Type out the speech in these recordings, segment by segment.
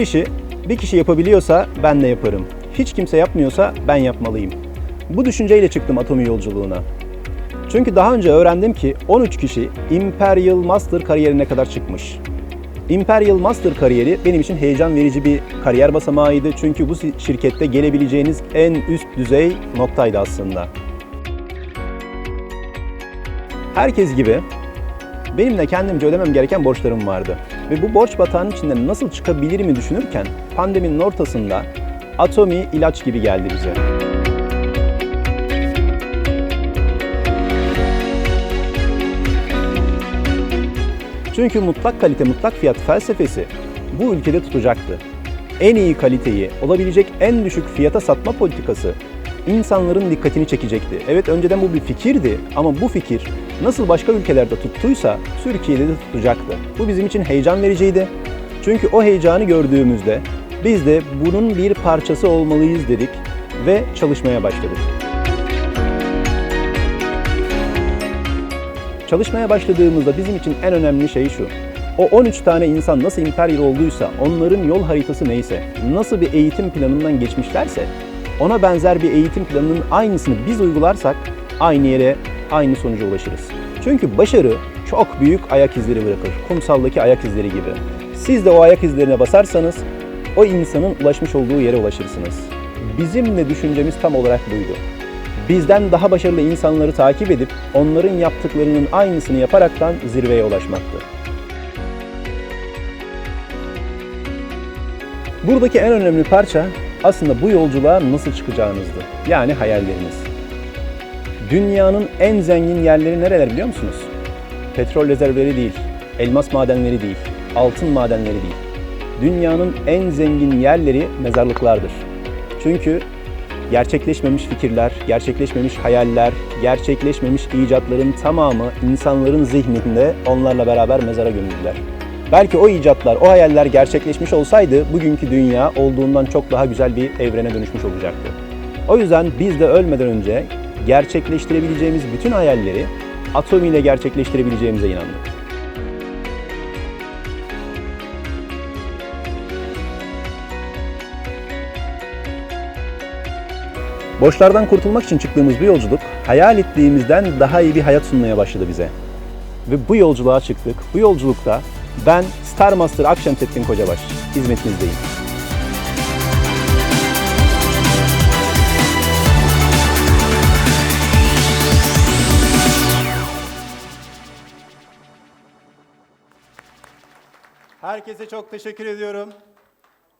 işi bir kişi yapabiliyorsa ben de yaparım. Hiç kimse yapmıyorsa ben yapmalıyım. Bu düşünceyle çıktım Atomi yolculuğuna. Çünkü daha önce öğrendim ki 13 kişi Imperial Master kariyerine kadar çıkmış. Imperial Master kariyeri benim için heyecan verici bir kariyer basamağıydı. Çünkü bu şirkette gelebileceğiniz en üst düzey noktaydı aslında. Herkes gibi benim de kendimce ödemem gereken borçlarım vardı. Ve bu borç batağının içinden nasıl çıkabilir mi düşünürken pandeminin ortasında Atomi ilaç gibi geldi bize. Çünkü mutlak kalite, mutlak fiyat felsefesi bu ülkede tutacaktı. En iyi kaliteyi, olabilecek en düşük fiyata satma politikası insanların dikkatini çekecekti. Evet önceden bu bir fikirdi ama bu fikir nasıl başka ülkelerde tuttuysa Türkiye'de de tutacaktı. Bu bizim için heyecan vericiydi. Çünkü o heyecanı gördüğümüzde biz de bunun bir parçası olmalıyız dedik ve çalışmaya başladık. Çalışmaya başladığımızda bizim için en önemli şey şu. O 13 tane insan nasıl Imperial olduysa, onların yol haritası neyse, nasıl bir eğitim planından geçmişlerse, ona benzer bir eğitim planının aynısını biz uygularsak aynı yere, aynı sonuca ulaşırız. Çünkü başarı çok büyük ayak izleri bırakır. Kumsaldaki ayak izleri gibi. Siz de o ayak izlerine basarsanız o insanın ulaşmış olduğu yere ulaşırsınız. Bizim de düşüncemiz tam olarak buydu. Bizden daha başarılı insanları takip edip onların yaptıklarının aynısını yaparaktan zirveye ulaşmaktı. Buradaki en önemli parça aslında bu yolculuğa nasıl çıkacağınızdı. Yani hayalleriniz. Dünyanın en zengin yerleri nereler biliyor musunuz? Petrol rezervleri değil, elmas madenleri değil, altın madenleri değil. Dünyanın en zengin yerleri mezarlıklardır. Çünkü gerçekleşmemiş fikirler, gerçekleşmemiş hayaller, gerçekleşmemiş icatların tamamı insanların zihninde onlarla beraber mezara gömüldüler. Belki o icatlar, o hayaller gerçekleşmiş olsaydı bugünkü dünya olduğundan çok daha güzel bir evrene dönüşmüş olacaktı. O yüzden biz de ölmeden önce gerçekleştirebileceğimiz bütün hayalleri Atomi ile gerçekleştirebileceğimize inandık. Borçlardan kurtulmak için çıktığımız bu yolculuk hayal ettiğimizden daha iyi bir hayat sunmaya başladı bize. Ve bu yolculuğa çıktık. Bu yolculukta ben Star Master Akşemsettin Kocabaş hizmetinizdeyim. Herkese çok teşekkür ediyorum.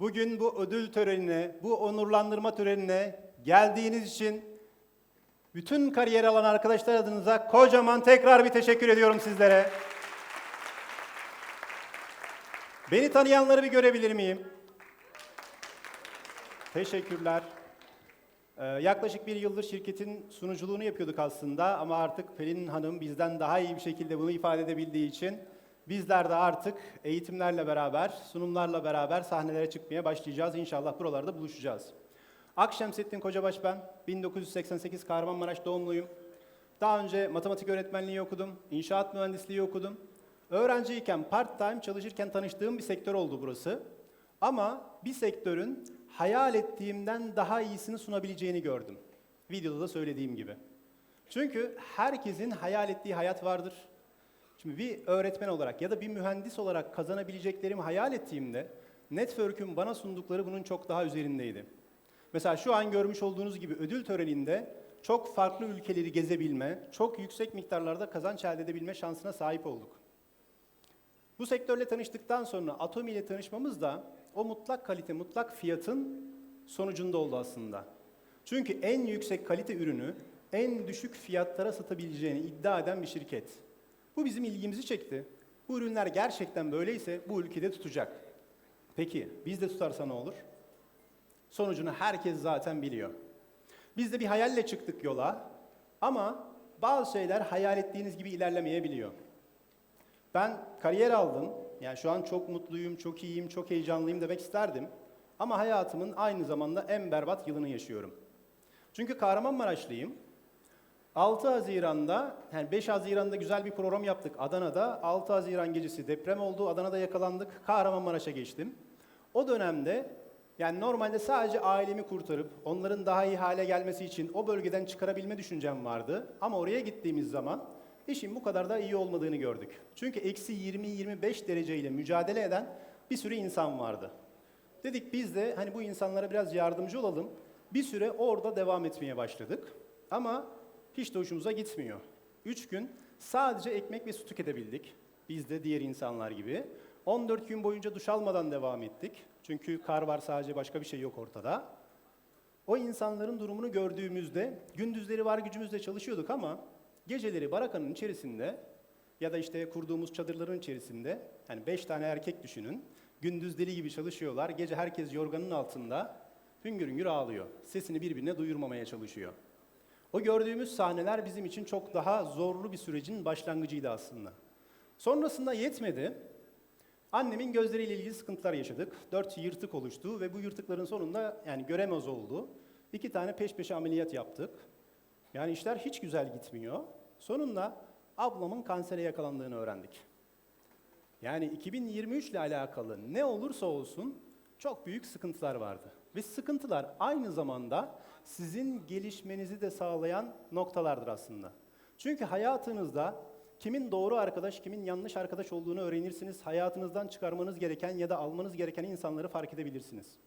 Bugün bu ödül törenine, bu onurlandırma törenine geldiğiniz için bütün kariyer alan arkadaşlar adınıza kocaman tekrar bir teşekkür ediyorum sizlere. Beni tanıyanları bir görebilir miyim? Teşekkürler. Ee, yaklaşık bir yıldır şirketin sunuculuğunu yapıyorduk aslında ama artık Pelin Hanım bizden daha iyi bir şekilde bunu ifade edebildiği için bizler de artık eğitimlerle beraber, sunumlarla beraber sahnelere çıkmaya başlayacağız. İnşallah buralarda buluşacağız. Akşemsettin Kocabaş ben. 1988 Kahramanmaraş doğumluyum. Daha önce matematik öğretmenliği okudum, inşaat mühendisliği okudum. Öğrenciyken part-time çalışırken tanıştığım bir sektör oldu burası. Ama bir sektörün hayal ettiğimden daha iyisini sunabileceğini gördüm. Videoda da söylediğim gibi. Çünkü herkesin hayal ettiği hayat vardır. Şimdi bir öğretmen olarak ya da bir mühendis olarak kazanabileceklerimi hayal ettiğimde Network'ün bana sundukları bunun çok daha üzerindeydi. Mesela şu an görmüş olduğunuz gibi ödül töreninde çok farklı ülkeleri gezebilme, çok yüksek miktarlarda kazanç elde edebilme şansına sahip olduk. Bu sektörle tanıştıktan sonra Atomi ile tanışmamız da o mutlak kalite, mutlak fiyatın sonucunda oldu aslında. Çünkü en yüksek kalite ürünü en düşük fiyatlara satabileceğini iddia eden bir şirket. Bu bizim ilgimizi çekti. Bu ürünler gerçekten böyleyse bu ülkede tutacak. Peki biz de tutarsa ne olur? Sonucunu herkes zaten biliyor. Biz de bir hayalle çıktık yola ama bazı şeyler hayal ettiğiniz gibi ilerlemeyebiliyor. Ben kariyer aldım. Yani şu an çok mutluyum, çok iyiyim, çok heyecanlıyım demek isterdim. Ama hayatımın aynı zamanda en berbat yılını yaşıyorum. Çünkü Kahramanmaraşlıyım. 6 Haziran'da, yani 5 Haziran'da güzel bir program yaptık Adana'da. 6 Haziran gecesi deprem oldu, Adana'da yakalandık, Kahramanmaraş'a geçtim. O dönemde yani normalde sadece ailemi kurtarıp onların daha iyi hale gelmesi için o bölgeden çıkarabilme düşüncem vardı. Ama oraya gittiğimiz zaman işin bu kadar da iyi olmadığını gördük. Çünkü eksi 20-25 dereceyle mücadele eden bir sürü insan vardı. Dedik biz de hani bu insanlara biraz yardımcı olalım. Bir süre orada devam etmeye başladık. Ama hiç de hoşumuza gitmiyor. Üç gün sadece ekmek ve su tüketebildik. Biz de diğer insanlar gibi. 14 gün boyunca duş almadan devam ettik. Çünkü kar var sadece başka bir şey yok ortada. O insanların durumunu gördüğümüzde gündüzleri var gücümüzle çalışıyorduk ama geceleri barakanın içerisinde ya da işte kurduğumuz çadırların içerisinde hani beş tane erkek düşünün. Gündüz deli gibi çalışıyorlar. Gece herkes yorganın altında hüngür hüngür ağlıyor. Sesini birbirine duyurmamaya çalışıyor. O gördüğümüz sahneler bizim için çok daha zorlu bir sürecin başlangıcıydı aslında. Sonrasında yetmedi. Annemin gözleriyle ilgili sıkıntılar yaşadık. Dört yırtık oluştu ve bu yırtıkların sonunda yani göremez oldu. İki tane peş peşe ameliyat yaptık. Yani işler hiç güzel gitmiyor. Sonunda ablamın kansere yakalandığını öğrendik. Yani 2023 ile alakalı ne olursa olsun çok büyük sıkıntılar vardı. Ve sıkıntılar aynı zamanda sizin gelişmenizi de sağlayan noktalardır aslında. Çünkü hayatınızda kimin doğru arkadaş, kimin yanlış arkadaş olduğunu öğrenirsiniz. Hayatınızdan çıkarmanız gereken ya da almanız gereken insanları fark edebilirsiniz.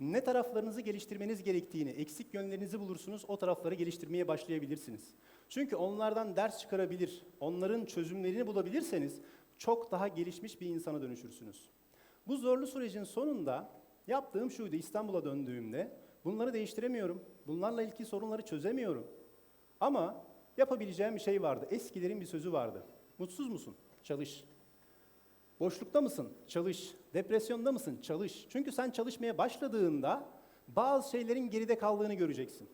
Ne taraflarınızı geliştirmeniz gerektiğini, eksik yönlerinizi bulursunuz, o tarafları geliştirmeye başlayabilirsiniz. Çünkü onlardan ders çıkarabilir, onların çözümlerini bulabilirseniz çok daha gelişmiş bir insana dönüşürsünüz. Bu zorlu sürecin sonunda yaptığım şuydu İstanbul'a döndüğümde bunları değiştiremiyorum. Bunlarla ilgili sorunları çözemiyorum. Ama yapabileceğim bir şey vardı. Eskilerin bir sözü vardı. Mutsuz musun? Çalış. Boşlukta mısın? Çalış. Depresyonda mısın? Çalış. Çünkü sen çalışmaya başladığında bazı şeylerin geride kaldığını göreceksin.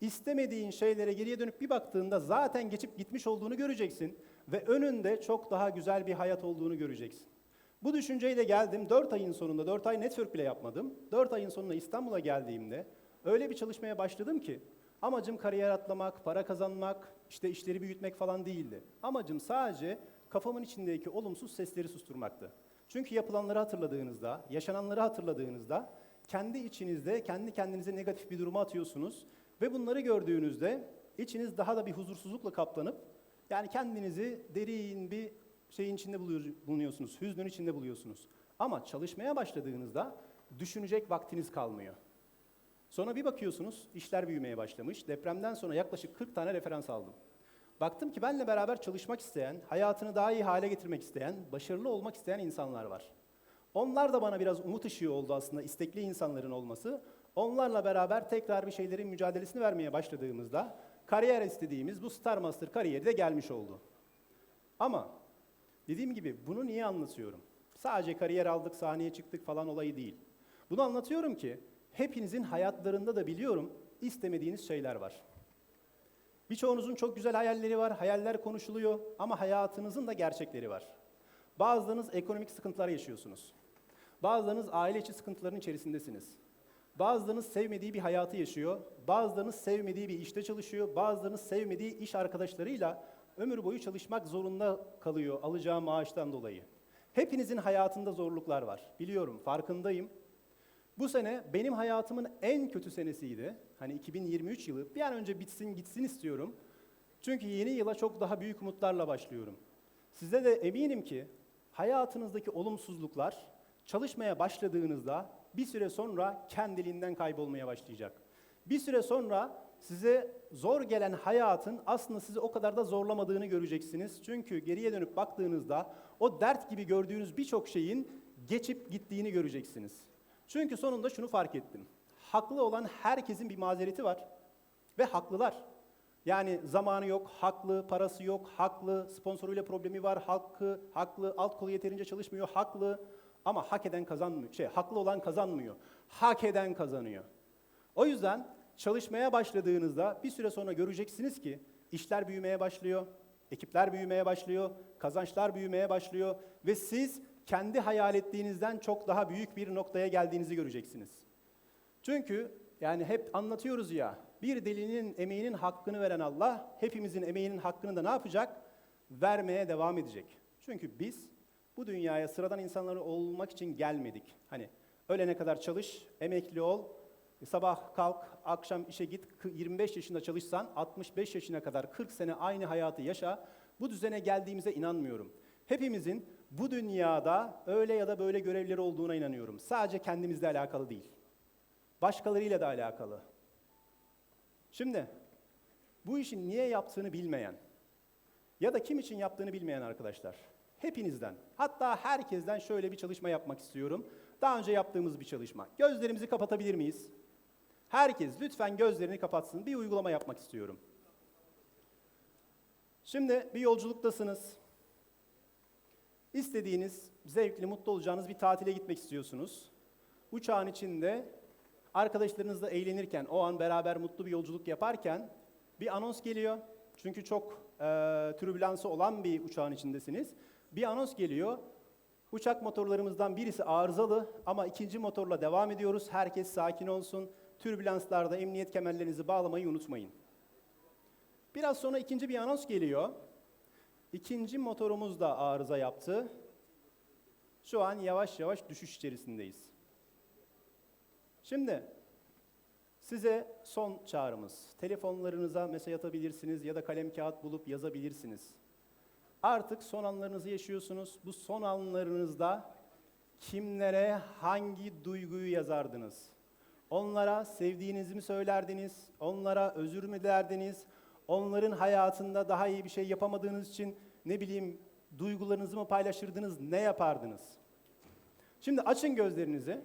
İstemediğin şeylere geriye dönüp bir baktığında zaten geçip gitmiş olduğunu göreceksin ve önünde çok daha güzel bir hayat olduğunu göreceksin. Bu düşünceyle geldim. 4 ayın sonunda, 4 ay network bile yapmadım. 4 ayın sonunda İstanbul'a geldiğimde öyle bir çalışmaya başladım ki amacım kariyer atlamak, para kazanmak, işte işleri büyütmek falan değildi. Amacım sadece kafamın içindeki olumsuz sesleri susturmaktı. Çünkü yapılanları hatırladığınızda, yaşananları hatırladığınızda kendi içinizde kendi kendinize negatif bir duruma atıyorsunuz ve bunları gördüğünüzde içiniz daha da bir huzursuzlukla kaplanıp yani kendinizi derin bir şeyin içinde bulunuyorsunuz, hüznün içinde buluyorsunuz. Ama çalışmaya başladığınızda düşünecek vaktiniz kalmıyor. Sonra bir bakıyorsunuz işler büyümeye başlamış. Depremden sonra yaklaşık 40 tane referans aldım. Baktım ki benle beraber çalışmak isteyen, hayatını daha iyi hale getirmek isteyen, başarılı olmak isteyen insanlar var. Onlar da bana biraz umut ışığı oldu aslında istekli insanların olması. Onlarla beraber tekrar bir şeylerin mücadelesini vermeye başladığımızda kariyer istediğimiz bu Star Master kariyeri de gelmiş oldu. Ama dediğim gibi bunu niye anlatıyorum? Sadece kariyer aldık, sahneye çıktık falan olayı değil. Bunu anlatıyorum ki hepinizin hayatlarında da biliyorum istemediğiniz şeyler var. Birçoğunuzun çok güzel hayalleri var, hayaller konuşuluyor ama hayatınızın da gerçekleri var. Bazılarınız ekonomik sıkıntılar yaşıyorsunuz. Bazılarınız aile içi sıkıntıların içerisindesiniz. Bazılarınız sevmediği bir hayatı yaşıyor, bazılarınız sevmediği bir işte çalışıyor, bazılarınız sevmediği iş arkadaşlarıyla ömür boyu çalışmak zorunda kalıyor alacağı maaştan dolayı. Hepinizin hayatında zorluklar var. Biliyorum, farkındayım. Bu sene benim hayatımın en kötü senesiydi. Hani 2023 yılı bir an önce bitsin gitsin istiyorum. Çünkü yeni yıla çok daha büyük umutlarla başlıyorum. Size de eminim ki hayatınızdaki olumsuzluklar çalışmaya başladığınızda bir süre sonra kendiliğinden kaybolmaya başlayacak. Bir süre sonra size zor gelen hayatın aslında sizi o kadar da zorlamadığını göreceksiniz. Çünkü geriye dönüp baktığınızda o dert gibi gördüğünüz birçok şeyin geçip gittiğini göreceksiniz. Çünkü sonunda şunu fark ettim. Haklı olan herkesin bir mazereti var ve haklılar. Yani zamanı yok, haklı, parası yok, haklı, sponsoruyla problemi var, hakkı, haklı, alt kolu yeterince çalışmıyor, haklı. Ama hak eden kazanmıyor. Şey, haklı olan kazanmıyor. Hak eden kazanıyor. O yüzden çalışmaya başladığınızda bir süre sonra göreceksiniz ki işler büyümeye başlıyor, ekipler büyümeye başlıyor, kazançlar büyümeye başlıyor ve siz kendi hayal ettiğinizden çok daha büyük bir noktaya geldiğinizi göreceksiniz. Çünkü yani hep anlatıyoruz ya, bir delinin emeğinin hakkını veren Allah, hepimizin emeğinin hakkını da ne yapacak? Vermeye devam edecek. Çünkü biz bu dünyaya sıradan insanlar olmak için gelmedik. Hani Ölene kadar çalış, emekli ol. Sabah kalk, akşam işe git. Kı- 25 yaşında çalışsan 65 yaşına kadar 40 sene aynı hayatı yaşa. Bu düzene geldiğimize inanmıyorum. Hepimizin bu dünyada öyle ya da böyle görevleri olduğuna inanıyorum. Sadece kendimizle alakalı değil. Başkalarıyla da alakalı. Şimdi bu işi niye yaptığını bilmeyen ya da kim için yaptığını bilmeyen arkadaşlar. Hepinizden, hatta herkesten şöyle bir çalışma yapmak istiyorum. Daha önce yaptığımız bir çalışma. Gözlerimizi kapatabilir miyiz? Herkes lütfen gözlerini kapatsın. Bir uygulama yapmak istiyorum. Şimdi bir yolculuktasınız. İstediğiniz, zevkli, mutlu olacağınız bir tatile gitmek istiyorsunuz. Uçağın içinde arkadaşlarınızla eğlenirken, o an beraber mutlu bir yolculuk yaparken bir anons geliyor. Çünkü çok e, türbülansı olan bir uçağın içindesiniz. Bir anons geliyor. Uçak motorlarımızdan birisi arızalı ama ikinci motorla devam ediyoruz. Herkes sakin olsun. Türbülanslarda emniyet kemerlerinizi bağlamayı unutmayın. Biraz sonra ikinci bir anons geliyor. İkinci motorumuz da arıza yaptı. Şu an yavaş yavaş düşüş içerisindeyiz. Şimdi size son çağrımız. Telefonlarınıza mesaj atabilirsiniz ya da kalem kağıt bulup yazabilirsiniz. Artık son anlarınızı yaşıyorsunuz. Bu son anlarınızda kimlere hangi duyguyu yazardınız? Onlara sevdiğinizi mi söylerdiniz? Onlara özür mü dilerdiniz? Onların hayatında daha iyi bir şey yapamadığınız için ne bileyim duygularınızı mı paylaşırdınız? Ne yapardınız? Şimdi açın gözlerinizi.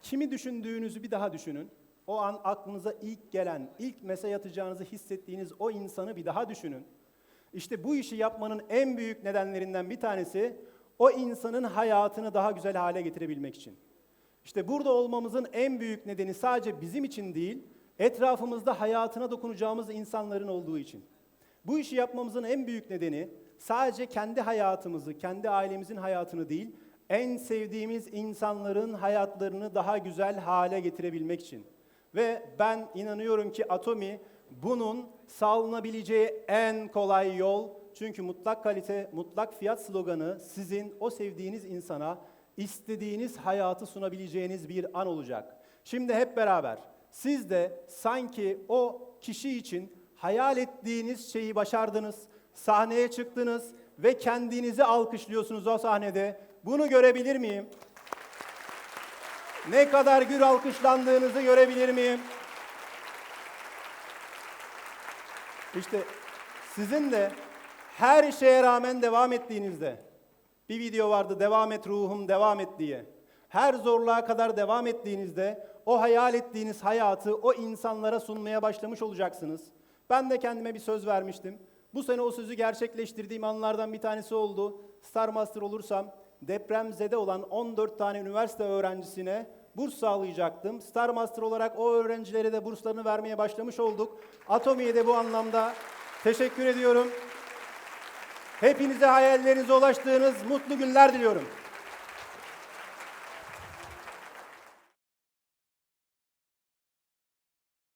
Kimi düşündüğünüzü bir daha düşünün. O an aklınıza ilk gelen, ilk mesaj atacağınızı hissettiğiniz o insanı bir daha düşünün. İşte bu işi yapmanın en büyük nedenlerinden bir tanesi o insanın hayatını daha güzel hale getirebilmek için. İşte burada olmamızın en büyük nedeni sadece bizim için değil, etrafımızda hayatına dokunacağımız insanların olduğu için. Bu işi yapmamızın en büyük nedeni sadece kendi hayatımızı, kendi ailemizin hayatını değil, en sevdiğimiz insanların hayatlarını daha güzel hale getirebilmek için. Ve ben inanıyorum ki Atomi bunun sağlanabileceği en kolay yol. Çünkü mutlak kalite, mutlak fiyat sloganı sizin o sevdiğiniz insana istediğiniz hayatı sunabileceğiniz bir an olacak. Şimdi hep beraber siz de sanki o kişi için hayal ettiğiniz şeyi başardınız, sahneye çıktınız ve kendinizi alkışlıyorsunuz o sahnede. Bunu görebilir miyim? Ne kadar gür alkışlandığınızı görebilir miyim? İşte sizin de her şeye rağmen devam ettiğinizde, bir video vardı devam et ruhum devam et diye. Her zorluğa kadar devam ettiğinizde o hayal ettiğiniz hayatı o insanlara sunmaya başlamış olacaksınız. Ben de kendime bir söz vermiştim. Bu sene o sözü gerçekleştirdiğim anlardan bir tanesi oldu. Star Master olursam depremzede olan 14 tane üniversite öğrencisine burs sağlayacaktım. Star Master olarak o öğrencilere de burslarını vermeye başlamış olduk. Atomi'ye de bu anlamda teşekkür ediyorum. Hepinize hayallerinize ulaştığınız mutlu günler diliyorum.